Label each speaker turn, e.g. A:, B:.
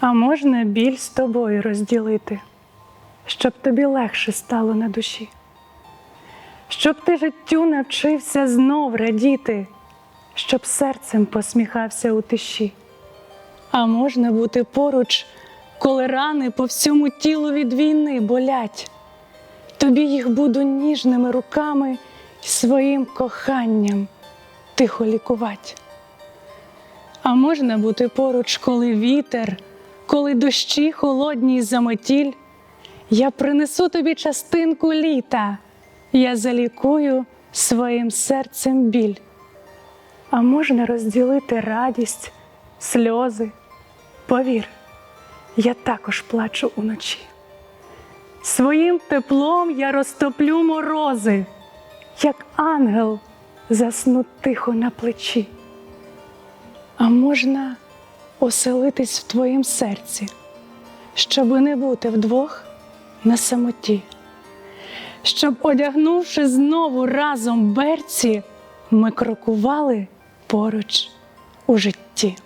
A: А можна біль з тобою розділити, щоб тобі легше стало на душі, щоб ти життю навчився знов радіти, щоб серцем посміхався у тиші. А можна бути поруч, коли рани по всьому тілу від війни болять. Тобі їх буду ніжними руками і своїм коханням тихо лікувати. А можна бути поруч, коли вітер, коли дощі холодні й замотіль. Я принесу тобі частинку літа, я залікую своїм серцем біль. А можна розділити радість, сльози. Повір, я також плачу уночі. Своїм теплом я розтоплю морози, як ангел засну тихо на плечі. А можна оселитись в твоїм серці, щоби не бути вдвох на самоті, щоб, одягнувши знову разом берці, ми крокували поруч у житті.